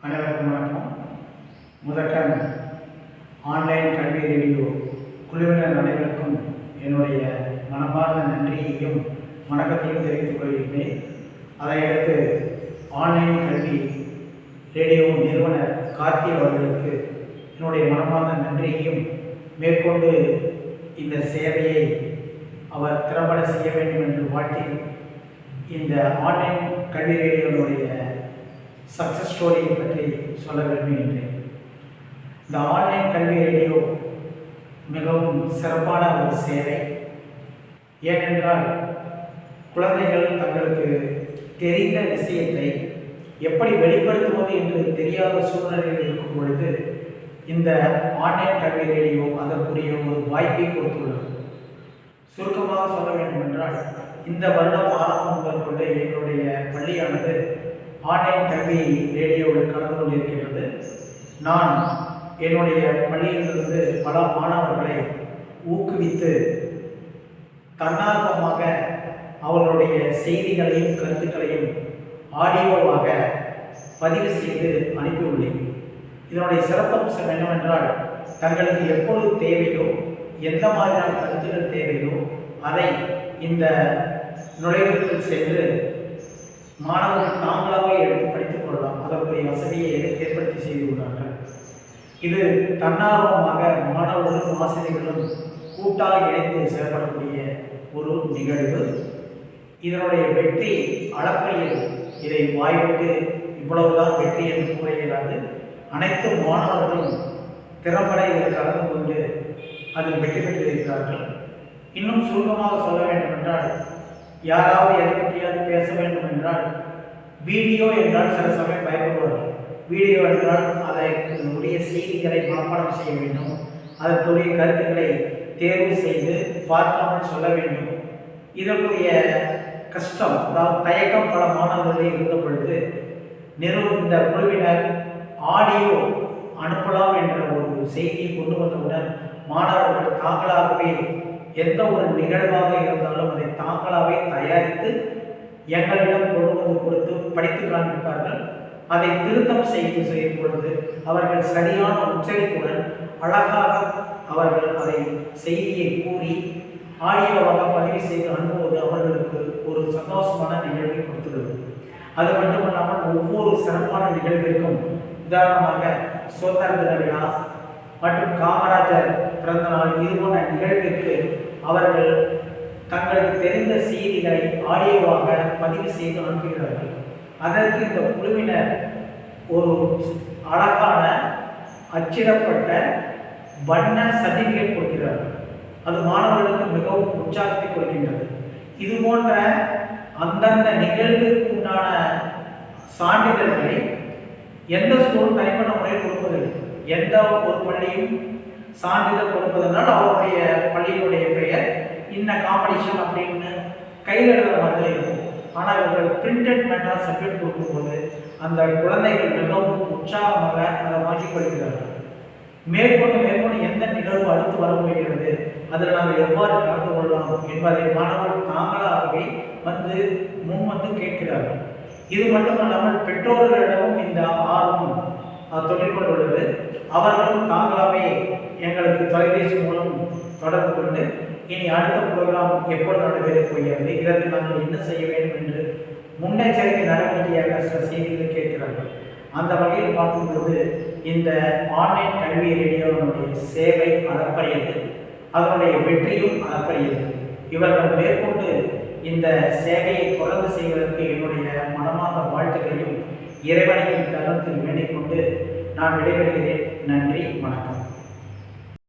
அனைவருக்கும் வணக்கம். முதற்கண் ஆன்லைன் கல்வி ரேடியோ குழுவினர் அனைவருக்கும் என்னுடைய மனமார்ந்த நன்றியையும் வணக்கத்தையும் தெரிவித்துக் கொள்கின்றேன் அதையடுத்து ஆன்லைன் கல்வி ரேடியோ நிறுவனர் கார்த்தி அவர்களுக்கு என்னுடைய மனமார்ந்த நன்றியையும் மேற்கொண்டு இந்த சேவையை அவர் திறம்பட செய்ய வேண்டும் என்று வாழ்த்தி இந்த ஆன்லைன் கல்வி ரேடியோனுடைய சக்ஸஸ் ஸ்டோரியை பற்றி சொல்ல விரும்புகின்றேன் இந்த ஆன்லைன் கல்வி ரேடியோ மிகவும் சிறப்பான ஒரு சேவை. ஏனென்றால் குழந்தைகள் தங்களுக்கு தெரிந்த விஷயத்தை எப்படி வெளிப்படுத்துவது என்று தெரியாத சூழ்நிலையில் இருக்கும் பொழுது இந்த ஆன்லைன் கல்வி ரேடியோ அதற்குரிய ஒரு வாய்ப்பை கொடுத்துள்ளது. சுருக்கமாக சொல்ல வேண்டும் என்றால் இந்த வருடம் ஆரம்பம் முதல் கொண்டு எங்களுடைய பள்ளியானது ஆன்லைன் கல்வி ரேடியோவில் கலந்து கொண்டிருக்கின்றது. நான் என்னுடைய பள்ளியிலிருந்து பல மாணவர்களை ஊக்குவித்து தன்னார்வமாக அவர்களுடைய செய்திகளையும் கருத்துக்களையும் ஆடியோவாக பதிவு செய்து அனுப்பியுள்ளேன். இதனுடைய சிறப்பம்சம் என்னவென்றால் தங்களுக்கு எப்பொழுது தேவையோ எந்த மாதிரியான கருத்துக்கள் தேவையோ அதை இந்த நுழைவுக்குள் சென்று மாணவர்கள் தாங்களாக எடுத்து படித்துக் கொள்ளலாம். அதற்குரிய வசதியை ஏற்படுத்தி செய்துள்ளார்கள் இது தன்னார்வமாக மாணவர்களும் ஆசிரியர்களும் கூட்டாக இணைந்து செயல்படக்கூடிய ஒரு நிகழ்வு. இதனுடைய வெற்றி அளப்பையில் இதை வாய்விட்டு இவ்வளவுதான் வெற்றி என்று கூற இயலாது அனைத்து மாணவர்களும் திறம்பட இதில் கலந்து கொண்டு அதில் வெற்றி பெற்றிருக்கிறார்கள். இன்னும் சுருக்கமாக சொல்ல வேண்டும். யாராவது எதை பற்றியாவது பேச வேண்டும் என்றால் வீடியோ என்றால் சில சமயம் பயப்படுவார்கள் வீடியோ என்றால் அதை உடைய செய்திகளை மனப்பாடம் செய்ய வேண்டும். அதற்குரிய கருத்துக்களை தேர்வு செய்து பார்க்காமல் சொல்ல வேண்டும். இதற்குரிய கஷ்டம் அதாவது தயக்கம் பல மாணவர்களில் இருந்த பொழுது நிறுவ இந்த குழுவினர் ஆடியோ அனுப்பலாம் என்ற ஒரு செய்தியை கொண்டு வந்தவுடன் மாணவர்கள் தாங்களாகவே எந்த ஒரு நிகழ்வாக இருந்தாலும் அதை தாங்களாகவே தயாரித்து எங்களிடம் கொண்டு வந்து கொடுத்து படித்து காண்பிப்பார்கள். அதை திருத்தம் செய்து செய்யும் பொழுது அவர்கள் சரியான உச்சரிப்புடன் அழகாக அவர்கள் அதை செய்தியை கூறி ஆடியோவாக பதிவு செய்து அனுப்புவது அவர்களுக்கு ஒரு சந்தோஷமான நிகழ்வை கொடுத்துள்ளது. அது மட்டுமல்லாமல் ஒவ்வொரு சிறப்பான நிகழ்விற்கும் உதாரணமாக சுதந்திர விழா மற்றும் காமராஜர் பிறந்த நாள் இது போன்ற நிகழ்விற்கு அவர்கள் தங்களுக்கு தெரிந்த செய்திகளை ஆடியோவாக பதிவு செய்து அனுப்புகிறார்கள். அதற்கு இந்த குழுவினர் ஒரு அழகான அச்சிடப்பட்ட வண்ண சர்டிஃபிகேட் கொடுக்கிறார்கள். அது மாணவர்களுக்கு மிகவும் உற்சாகத்தை கொடுக்கின்றது. இது போன்ற அந்தந்த நிகழ்வுக்கு உண்டான சான்றிதழ்களை எந்த ஸ்கூலும் தனிப்பட்ட முறையில் கொடுப்பதில்லை. எந்த ஒரு பள்ளியும் சான்றிதழ் கொடுப்பதனால் அவருடைய பள்ளியினுடைய பெயர் இன்ன காம்படிஷன் அப்படின்னு கையில் எழுதுற மாதிரி தான் இருக்கும். ஆனால் இவர்கள் பிரிண்டட் மேட்டாக சப்மிட் கொடுக்கும்போது அந்த குழந்தைகள் மிகவும் உற்சாகமாக அதை மாற்றிக் கொள்கிறார்கள். மேற்கொண்டு மேற்கொண்டு எந்த நிகழ்வு அடுத்து வர முடிகிறது அதில் நாங்கள் எவ்வாறு கலந்து கொள்ளலாம் என்பதை மாணவர்கள் தாங்களாகவே வந்து முன் வந்து கேட்கிறார்கள். இது மட்டுமல்லாமல் பெற்றோர்களிடமும் இந்த ஆர்வம் தொடர்பு கொண்டுள்ளது அவர்களும் தாங்களாகவே எங்களுக்கு தொலைபேசி மூலம் தொடர்பு கொண்டு இனி அடுத்த ப்ரோக்ராம் எப்பொழுது நடைபெறப் போகிறது இதற்கு நாங்கள் என்ன செய்ய வேண்டும் என்று முன்னெச்சரிக்கை நடவடிக்கையாக சில செய்திகளை கேட்கிறார்கள். அந்த வகையில் பார்க்கும்போது இந்த ஆன்லைன் கல்வி ரேடியோனுடைய சேவை அளப்பரியது அதனுடைய வெற்றியும் அளப்பரியது. இவர்கள் மேற்கொண்டு இந்த சேவையை தொடர்ந்து செய்வதற்கு என்னுடைய மனமார்ந்த வாழ்த்துக்களையும் இறைவனையும் கருத்தில் வேண்டிக் கொண்டு நான் விடைபெறுகிறேன். நன்றி வணக்கம்.